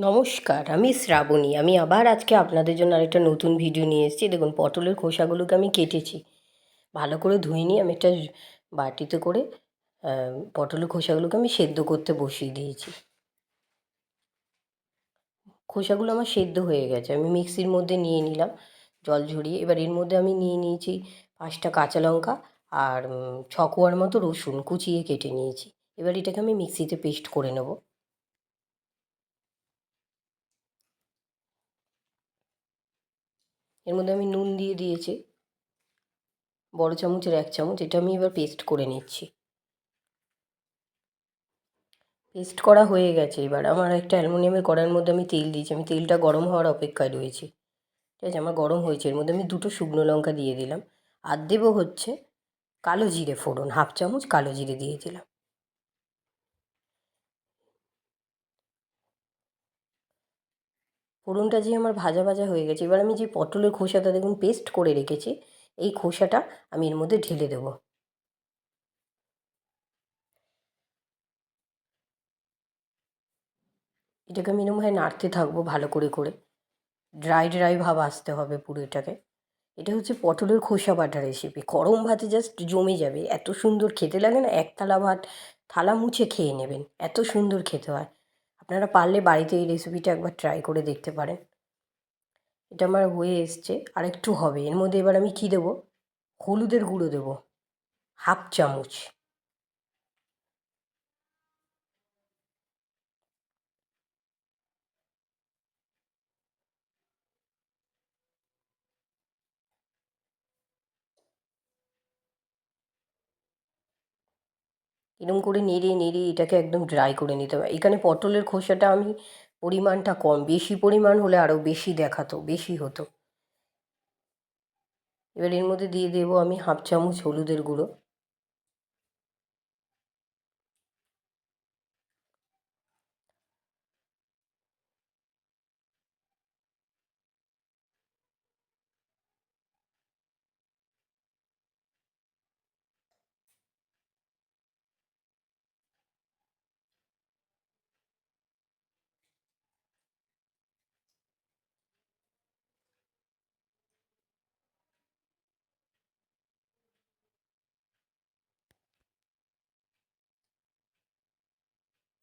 নমস্কার আমি শ্রাবণী। আমি আবার আজকে আপনাদের জন্য আরেকটা নতুন ভিডিও নিয়ে এসেছি। দেখুন পটলের খোসাগুলোকে আমি কেটেছি। ভালো করে ধুয়ে নিয়ে আমি একটা বাটিতে করে পটলের খোসাগুলোকে আমি সেদ্ধ করতে বসিয়ে দিয়েছি। খোসাগুলো আমার সেদ্ধ হয়ে গেছে। আমি মিক্সির মধ্যে নিয়ে নিলাম জল ঝরিয়ে। এবার এর মধ্যে আমি নিয়ে নিয়েছি পাঁচটা কাঁচা লঙ্কা আর উম, ছ কোয়ার মতো রসুন কুচিয়ে কেটে নিয়েছি। এবার এটাকে আমি মিক্সিতে পেস্ট করে নেব। এর মধ্যে আমি নুন দিয়ে দিয়েছি। বড় চামচের এক চামচ, এটা আমি এবার পেস্ট করে নিচ্ছি। পেস্ট করা হয়ে গেছে এবার। আমার একটা অ্যালুমিনিয়ামের কড়াইয়ের মধ্যে আমি তেল দিয়েছি। আমি তেলটা গরম হওয়ার অপেক্ষায় রয়েছি। ঠিক আছে, আমার গরম হয়েছে। এর মধ্যে আমি দুটো শুকনো লঙ্কা দিয়ে দিলাম। আর দেবো হচ্ছে কালো জিরে ফোড়ন, হাফ চামচ কালো জিরে দিয়ে দিলাম। ফোড়নটা যে আমার ভাজা ভাজা হয়ে গেছে, এবার আমি যে পটলের খোসাটা দেখুন পেস্ট করে রেখেছি, এই খোসাটা আমি এর মধ্যে ঢেলে দেবো। এটাকে আমি এরমভাবে নাড়তে থাকব ভালো করে করে। ড্রাই ড্রাই ভাব আসতে হবে পুরো এটাকে। এটা হচ্ছে পটলের খোসা বাটা রেসিপি গরম ভাতে জাস্ট জমে যাবে। এত সুন্দর খেতে লাগে না, এক থালা ভাত, থালা মুছে খেয়ে নেবেন। এত সুন্দর খেতে হয়। আপনারা পারলে বাড়িতে এই রেসিপিটা একবার ট্রাই করে দেখতে পারেন। এটা আমার হয়ে এসছে। আর একটু হবে। এর মধ্যে এবার আমি কী দেবো? হলুদের গুঁড়ো দেবো। হাফ চামচ। এরকম করে নেড়ে নেড়ে এটাকে একদম ড্রাই করে নিতে হবে। এখানে পটলের খোসাটা আমি পরিমাণটা কম, বেশি পরিমাণ হলে আরও বেশি দেখাতো, বেশি হতো। এবার এর মধ্যে দিয়ে দেবো আমি হাফ চামচ হলুদের গুঁড়ো।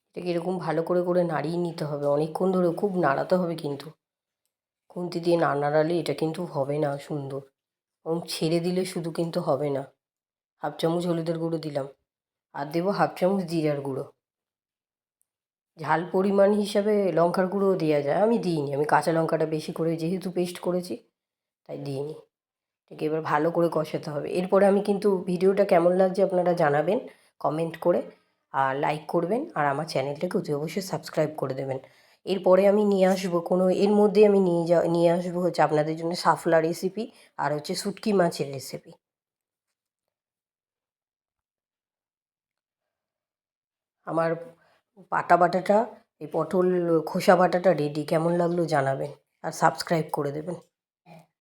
এটাকে এরকম ভালো করে করে নাড়িয়ে নিতে হবে। অনেকক্ষণ ধরে খুব নাড়াতে হবে কিন্তু। খুন্তি দিয়ে না নাড়ালে এটা কিন্তু হবে না সুন্দর। এবং ছেড়ে দিলে শুধু কিন্তু হবে না। হাফ চামচ হলুদের গুঁড়ো দিলাম। আর দেবো হাফ চামচ জিরার গুঁড়ো। ঝাল পরিমাণ হিসাবে লঙ্কার গুঁড়োও দেওয়া যায়। আমি দিইনি। আমি কাঁচা লঙ্কাটা বেশি করে যেহেতু পেস্ট করেছি, তাই দিইনি। ঠিক এবার ভালো করে কষাতে হবে। এরপরে আমি কিন্তু ভিডিওটা কেমন লাগছে আপনারা জানাবেন কমেন্ট করে। আর লাইক করবেন আর আমার চ্যানেলটাকে অতি অবশ্যই সাবস্ক্রাইব করে দেবেন। এরপরে আমি নিয়ে আসব কোনো, এর মধ্যে আমি নিয়ে যা নিয়ে আসব হচ্ছে আপনাদের জন্য সাফলা রেসিপি আর হচ্ছে শুটকি মাছের রেসিপি আমার পাটা বাটাটা, এই পটল খোসা বাটাটা রেডি কেমন লাগল জানাবেন আর সাবস্ক্রাইব করে দেবেন।